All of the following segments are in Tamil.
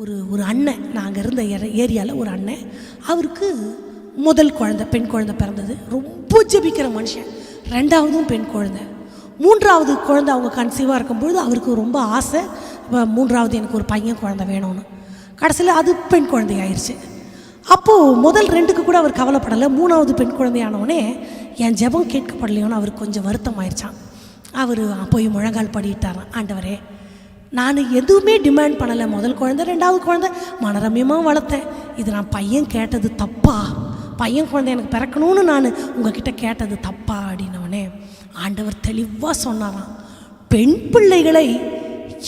ஒரு ஒரு அண்ணன். நாங்கள் இருந்த ஏரியாவில் ஒரு அண்ணன். அவருக்கு முதல் குழந்த பெண் குழந்தை பிறந்தது. ரொம்ப ஜெபிக்கிற மனுஷன். ரெண்டாவதும் பெண் குழந்தை. மூன்றாவது குழந்தை அவங்க கன்சீவாக இருக்கும்பொழுது அவருக்கு ரொம்ப ஆசை. மூன்றாவது எனக்கு ஒரு பையன் குழந்தை வேணும்னு. கடைசியில் அது பெண் குழந்தை ஆயிடுச்சு அப்போது முதல் ரெண்டுக்கு கூட அவர் கவலைப்படலை. மூணாவது பெண் குழந்தையானவனே என் ஜெபம் கேட்கப்படலையோன்னு அவருக்கு கொஞ்சம் வருத்தம் ஆயிடுச்சான் அவர் போய் முழங்கால் படிட்டாரான் ஆண்டவரே நான் எதுவுமே டிமாண்ட் பண்ணலை. முதல் குழந்தை ரெண்டாவது குழந்தை மனரமியமாக வளர்த்தேன். இது நான் பையன் கேட்டது தப்பா? பையன் குழந்தை எனக்கு பிறக்கணும்னு நான் உங்ககிட்ட கேட்டது தப்பா அப்படின்னவனே ஆண்டவர் தெளிவாக சொன்னாராம். பெண் பிள்ளைகளை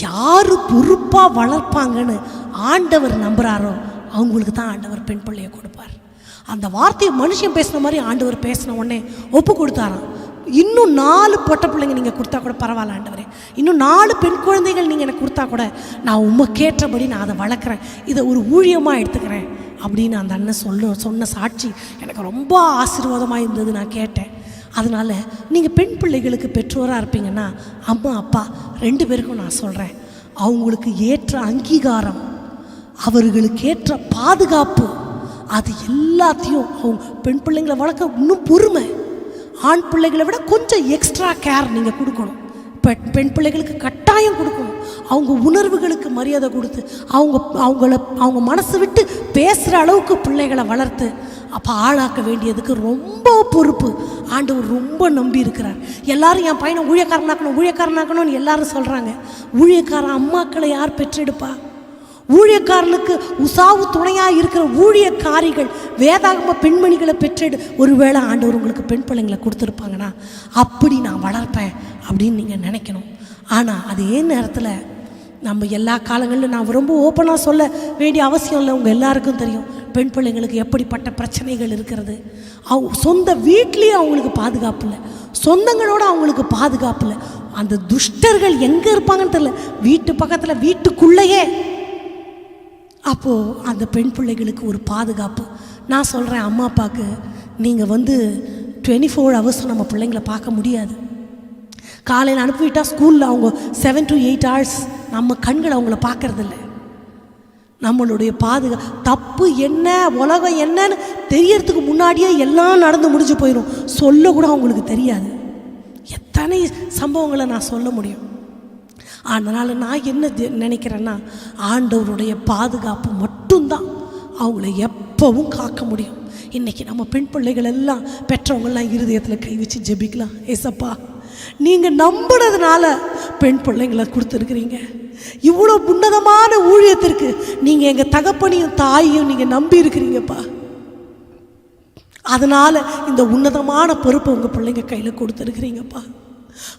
யார் பொறுப்பாக வளர்ப்பாங்கன்னு ஆண்டவர் நம்புகிறாரோ அவங்களுக்கு தான் ஆண்டவர் பெண் பிள்ளையை கொடுப்பார். அந்த வார்த்தையை மனுஷன் பேசின மாதிரி ஆண்டவர் பேசின உடனே ஒப்பு கொடுத்தாராம். இன்னும் நாலு பொட்ட பிள்ளைங்க நீங்கள் கொடுத்தா கூட பரவாயில்ல ஆண்டவரே. இன்னும் நாலு பெண் குழந்தைகள் நீங்கள் எனக்கு கொடுத்தா கூட நான் உமக்கேற்றபடி நான் அதை வளர்க்குறேன். இதை ஒரு ஊழியமாக எடுத்துக்கிறேன் அப்படின்னு அந்த அண்ணன் சொல்ல சொன்ன சாட்சி எனக்கு ரொம்ப ஆசீர்வாதமாக இருந்தது நான் கேட்டேன். அதனால் நீங்கள் பெண் பிள்ளைகளுக்கு பெற்றோராக இருப்பீங்கன்னா அம்மா அப்பா ரெண்டு பேருக்கும் நான் சொல்கிறேன் அவங்களுக்கு ஏற்ற அங்கீகாரம் அவர்களுக்கு ஏற்ற பாதுகாப்பு அது எல்லாத்தையும் அவங்க பெண் பிள்ளைங்களை வளர்க்க இன்னும் பொறுமை. ஆண் பிள்ளைகளை விட கொஞ்சம் எக்ஸ்ட்ரா கேர் நீங்கள் கொடுக்கணும். பெண் பெண் பிள்ளைகளுக்கு கட்டாயம் கொடுக்கணும். அவங்க உணர்வுகளுக்கு மரியாதை கொடுத்து அவங்க அவங்கள அவங்க மனசு விட்டு பேசுகிற அளவுக்கு பிள்ளைகளை வளர்த்து அப்போ ஆளாக்க வேண்டியதுக்கு ரொம்ப பொறுப்பு. ஆண்டவர் ரொம்ப நம்பி இருக்கிறார். எல்லாரும் என் பையனை ஊழியக்காரனாக்கணும் ஊழியக்காரனாக்கணும்னு எல்லாரும் சொல்கிறாங்க ஊழியக்காரன் அம்மாக்களை யார் பெற்றெடுப்பா? ஊழியக்காரனுக்கு உசாவு துணையாக இருக்கிற ஊழியக்காரிகள் வேதாகம பெண்மணிகளை பெற்றெடு. ஒருவேளை ஆண்டவர் உங்களுக்கு பெண் பிள்ளைங்களை கொடுத்துருப்பாங்கன்னா அப்படி நான் வளர்ப்பேன் அப்படின்னு நீங்கள் நினைக்கணும். ஆனால் அதே நேரத்தில் நம்ம எல்லா காலங்களிலும் நான் ரொம்ப ஓப்பனாக சொல்ல வேண்டிய அவசியம் இல்லை. உங்கள் எல்லாருக்கும் தெரியும். பெண் பிள்ளைங்களுக்கு எப்படிப்பட்ட பிரச்சனைகள் இருக்கிறது. அவங்க சொந்த வீட்லேயும் அவங்களுக்கு பாதுகாப்பு இல்லை. சொந்தங்களோட அவங்களுக்கு பாதுகாப்பு இல்லை. அந்த துஷ்டர்கள் எங்கே இருப்பாங்கன்னு தெரியல. வீட்டு பக்கத்தில் வீட்டுக்குள்ளேயே அப்போது அந்த பெண் பிள்ளைகளுக்கு ஒரு பாதுகாப்பு. நான் சொல்கிறேன் அம்மா அப்பாவுக்கு நீங்கள் வந்து டுவெண்ட்டி ஃபோர் ஹவர்ஸ் நம்ம பிள்ளைங்களை பார்க்க முடியாது. காலையில் அனுப்பிவிட்டால் ஸ்கூலில் அவங்க செவன் டு எயிட் ஹவர்ஸ் நம்ம கண்கள் அவங்கள பார்க்குறதில்ல. நம்மளுடைய பாதுகா தப்பு என்ன உலகம் என்னன்னு தெரியறதுக்கு முன்னாடியே எல்லாம் நடந்து முடிஞ்சு போயிடும் சொல்ல கூட அவங்களுக்கு தெரியாது. எத்தனை சம்பவங்களை நான் சொல்ல முடியும்? அதனால் நான் என்ன தி- நினைக்கிறேன்னா ஆண்டவருடைய பாதுகாப்பு மட்டும்தான். அவங்கள எப்பவும் காக்க முடியும். இன்றைக்கி நம்ம பெண் பிள்ளைகள் எல்லாம் பெற்றவங்கள்லாம் இருதயத்தில் கை வச்சு ஜெபிக்கலாம். ஏசப்பா நீங்கள் நம்புனதுனால பெண் பிள்ளைங்களை கொடுத்துருக்குறீங்க. இவ்வளோ உன்னதமான ஊழியத்திற்கு நீங்கள் எங்கள் தகப்பனையும் தாயையும் நீங்கள் நம்பி இருக்கிறீங்கப்பா. அதனால் இந்த உன்னதமான பொறுப்பை உங்கள் பிள்ளைங்க கையில் கொடுத்துருக்குறீங்கப்பா.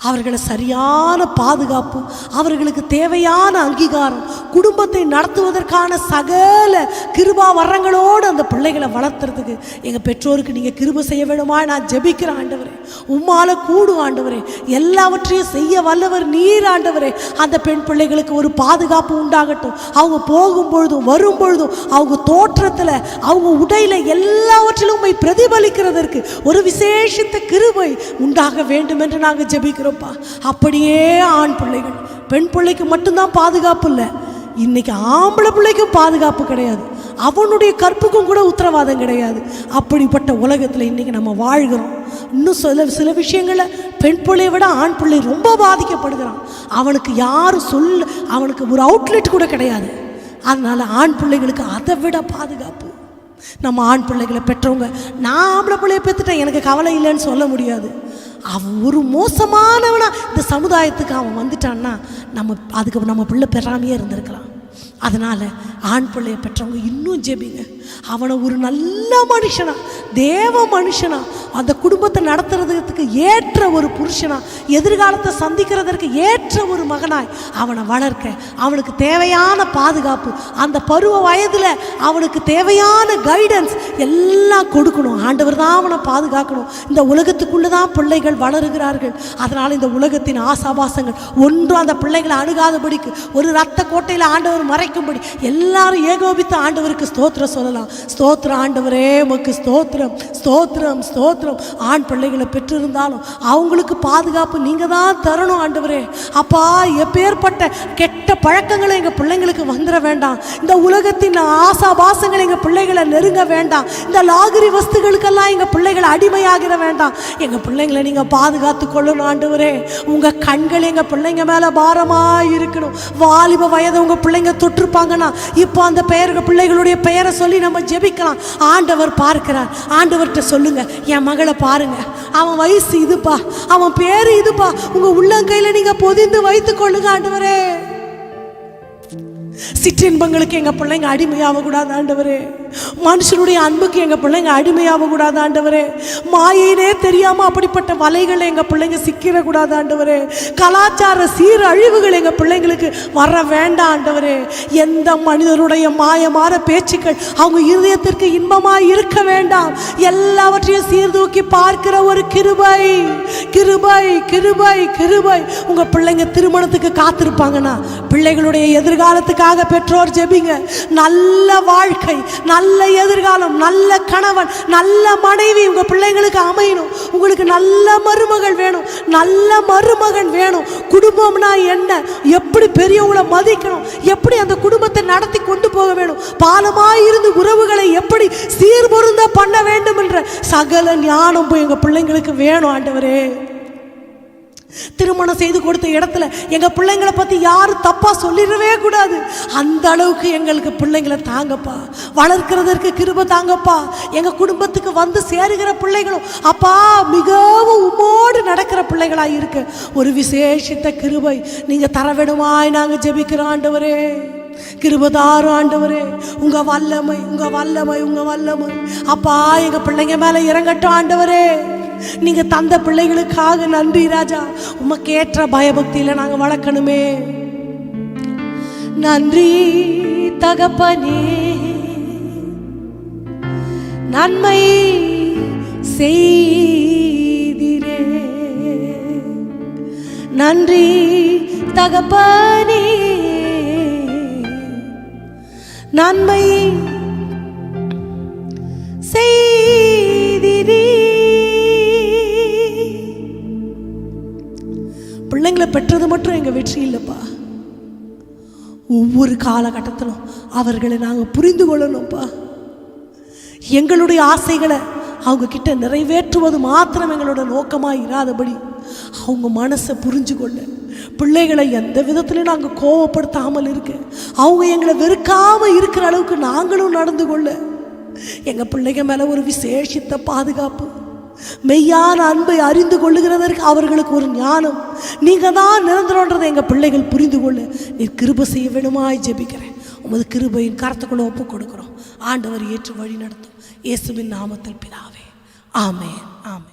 அவர்களை சரியான பாதுகாப்பு அவர்களுக்கு தேவையான அங்கீகாரம் குடும்பத்தை நடத்துவதற்கான சகல கிருபா வரங்களோடு அந்த பிள்ளைகளை வளர்த்துறதுக்கு எங்கள் பெற்றோருக்கு நீங்கள் கிருப செய்ய வேணுமா நான் ஜெபிக்கிறேன் ஆண்டவரே உம்மால கூடும் ஆண்டவரே எல்லாவற்றையும் செய்ய வல்லவர் நீர் ஆண்டவரே. அந்த பெண் பிள்ளைகளுக்கு ஒரு பாதுகாப்பு உண்டாகட்டும். அவங்க போகும்பொழுதும் வரும்பொழுதும் அவங்க தோற்றத்தில் அவங்க உடையில எல்லாவற்றிலும் உம்மை பிரதிபலிக்கிறதற்கு ஒரு விசேஷித்த கிருபை உண்டாக வேண்டும் என்று நாங்கள் ஜெபிக்கிறோப்பா அப்படியே ஆண் பிள்ளைகள். பெண் பிள்ளைக்கு மட்டும்தான் பாதுகாப்பு இல்லை. இன்னைக்கு ஆம்பளை பிள்ளைக்கும் பாதுகாப்பு கிடையாது. அவனுடைய கற்புக்கும் கூட உத்தரவாதம் கிடையாது. அப்படிப்பட்ட உலகத்தில் இன்னைக்கு நம்ம வாழ்கிறோம். இன்னும் சில சில விஷயங்களில் பெண் பிள்ளையை விட ஆண் பிள்ளை ரொம்ப பாதிக்கப்படுகிறான். அவனுக்கு யாரும் சொல் அவனுக்கு ஒரு அவுட்லெட் கூட கிடையாது. அதனால் ஆண் பிள்ளைகளுக்கு அதை விட பாதுகாப்பு. நம்ம ஆண் பிள்ளைகளை பெற்றவங்க நான் ஆம்பளை பிள்ளைய பெற்றுட்டேன் எனக்கு கவலை இல்லைன்னு சொல்ல முடியாது. அவன் ஒரு மோசமானவனா. இந்த சமுதாயத்துக்கு அவன் வந்துட்டான்னா நம்ம அதுக்கு நம்ம பிள்ளை பெறாமையே இருந்திருக்கலாம். அதனால் ஆண் பிள்ளைய பெற்றவங்க இன்னும் ஜெபிங்க. அவனை ஒரு நல்ல மனுஷனா தேவ மனுஷனா அந்த குடும்பத்தை நடத்துறதுக்கு ஏற்ற ஒரு புருஷனா எதிர்காலத்தை சந்திக்கிறதற்கு ஏற்ற ஒரு மகனாய் அவனை வளர்க்க. அவனுக்கு தேவையான பாதுகாப்பு அந்த பருவ வயதில் அவனுக்கு தேவையான கைடன்ஸ் எல்லாம் கொடுக்கணும். ஆண்டவர் தான் அவனை பாதுகாக்கணும். இந்த உலகத்துக்குள்ளே தான் பிள்ளைகள் வளருகிறார்கள். அதனால் இந்த உலகத்தின் ஆசாபாசங்கள் ஒன்றும் அந்த பிள்ளைகளை அணுகாதபடிக்கு ஒரு ரத்த கோட்டையில் ஆண்டவர் மறைக்கும்படி எல்லாரும் ஏகோபித்த ஆண்டவருக்கு ஸ்தோத்திரம் சொல்லலாம். ஸ்தோத்திரம் ஆண்டவரே உமக்கு ஸ்தோத்திரம். ஸ்தோத்திரம் ஸ்தோத்திரம். ஆண் பிள்ளைகளை பெற்றிருந்தாலும் அவங்களுக்கு பாதுகாப்பு நீங்கள் தான் தரணும் ஆண்டவரே. அப்பா எப்பேற்பட்ட கெட்ட பழக்கங்களை எங்கள் பிள்ளைங்களுக்கு வந்துட வேண்டாம். இந்த உலகத்தின் ஆசாபாசங்களை எங்கள் பிள்ளைகளை நெருங்க வேண்டாம். இந்த லாகிரி வஸ்துகளுக்கெல்லாம் எங்கள் பிள்ளைகளை அடிமையாகிட வேண்டாம். எங்கள் பிள்ளைங்களை நீங்கள் பாதுகாத்து கொள்ளணும் ஆண்டவரே. உங்கள் கண்கள் எங்கள் பிள்ளைங்க மேலே பாரமாக இருக்கணும் வாலிப வயதை உங்கள் பிள்ளைங்க தொட்டிருப்பாங்கன்னா இப்போ அந்த பெயர்கள் பிள்ளைகளுடைய பெயரை சொல்லி நம்ம ஜெபிக்கலாம். ஆண்டவர் பார்க்கிறார். ஆண்டவர்கிட்ட சொல்லுங்க என் மகளை பாருங்க. அவன் வயசு இதுப்பா. அவன் பேர் இதுப்பா. உங்க உள்ளங்கையில நீங்க பொதிந்து வைத்துக் கொள்ளுங்க ஆண்டவரே. சிற்றின்பங்களுக்கு எங்க பிள்ளைங்க அடிமையாக கூடாது ஆண்டவரே. மனுஷனுடைய அன்புக்கு எங்கள் பிள்ளைங்க அடிமையாக கூடாது ஆண்டவரே. மாயினே தெரியாமல் அப்படிப்பட்ட வலைகள் எங்கள் பிள்ளைங்க சிக்கிடக்கூடாது ஆண்டவரே. கலாச்சார சீரழிவுகள் எங்கள் பிள்ளைங்களுக்கு வர வேண்டாம் ஆண்டவரே. எந்த மனிதருடைய மாயமான பேச்சுக்கள் அவங்க இருதயத்திற்கு இன்பமாக இருக்க வேண்டாம். எல்லாவற்றையும் சீர்தூக்கி பார்க்கிற ஒரு கிருபை கிருபை கிருபை கிருபை. உங்கள் பிள்ளைங்க திருமணத்துக்கு காத்திருப்பாங்கன்னா பிள்ளைகளுடைய எதிர்காலத்துக்காக பெற்றோர் ஜெபிங்க. நல்ல வாழ்க்கை நல்ல நல்ல எதிர்காலம் நல்ல கணவன் நல்ல மனைவி உங்கள் பிள்ளைங்களுக்கு அமையணும். உங்களுக்கு நல்ல மருமகள் வேணும். நல்ல மருமகன் வேணும். குடும்பம்னா என்ன? எப்படி பெரியவங்களை மதிக்கணும்? எப்படி அந்த குடும்பத்தை நடத்தி கொண்டு போக வேணும்? பாலமாக இருந்து உறவுகளை எப்படி சீர்பொருந்த பண்ண வேண்டும் என்ற சகல ஞானம் போய் எங்கள் பிள்ளைங்களுக்கு வேணும் ஆண்டவரே. திருமணம் செய்து கொடுத்த இடத்துல எங்க பிள்ளைங்களை பத்தி யாரும் தப்பா சொல்லிடவே கூடாது. அந்த அளவுக்கு எங்களுக்கு பிள்ளைங்களை தாங்கப்பா. வளர்க்கிறதற்கு கிருப தாங்கப்பா. எங்க குடும்பத்துக்கு வந்து சேருகிற பிள்ளைகளும் அப்பா மிகவும் உமோடு நடக்கிற பிள்ளைகளா இருக்கு. ஒரு விசேஷித்த கிருபை நீங்க தர வேணுமாய் நாங்க ஜெபிக்கிறோம் ஆண்டவரே. கிருபதாரு ஆண்டவரே. உங்க வல்லமை உங்க வல்லமை உங்க வல்லமை. அப்பா எங்க பிள்ளைங்க மேல இறங்கட்டும் ஆண்டவரே. நீங்க தந்த பிள்ளைகளுக்காக நன்றி ராஜா. உமக்கு ஏற்ற பயபக்தியில நாங்க வளர்க்கணுமே. நன்றி தகப்பனே. நன்மை செய்திரே. நன்றி தகப்பனே. நன்மை பிள்ளைங்களை பெற்றது மட்டும் எங்கள் வெற்றி இல்லைப்பா. ஒவ்வொரு காலகட்டத்திலும் அவர்களை நாங்கள் புரிந்து கொள்ளணும்ப்பா. எங்களுடைய ஆசைகளை அவங்க கிட்ட நிறைவேற்றுவது மாத்திரம் எங்களோட நோக்கமாக இராதபடி அவங்க மனசை புரிஞ்சு கொள்ள. பிள்ளைகளை எந்த விதத்துலையும் நாங்கள் கோவப்படுத்தாமல் இருக்க. அவங்க எங்களை வெறுக்காமல் இருக்கிற அளவுக்கு நாங்களும் நடந்து கொள்ள. எங்கள் பிள்ளைங்க மேலே ஒரு விசேஷித்த பாதுகாப்பு. மெய்யான அன்பை அறிந்து கொள்ளுகிறதற்கு அவர்களுக்கு ஒரு ஞானம். நீங்கள் தான் நிரந்தரன்றதை எங்கள் பிள்ளைகள் புரிந்து கொள்ள. நீ கிருப செய்ய வேணுமாய் ஜெபிக்கிறேன். உமது கிருபையின் கரத்துக்குள்ள ஒப்பு கொடுக்குறோம். ஆண்டவர் ஏற்று வழி நடத்தும். இயேசுவின் நாமத்தில் பிதாவே. ஆமே ஆமே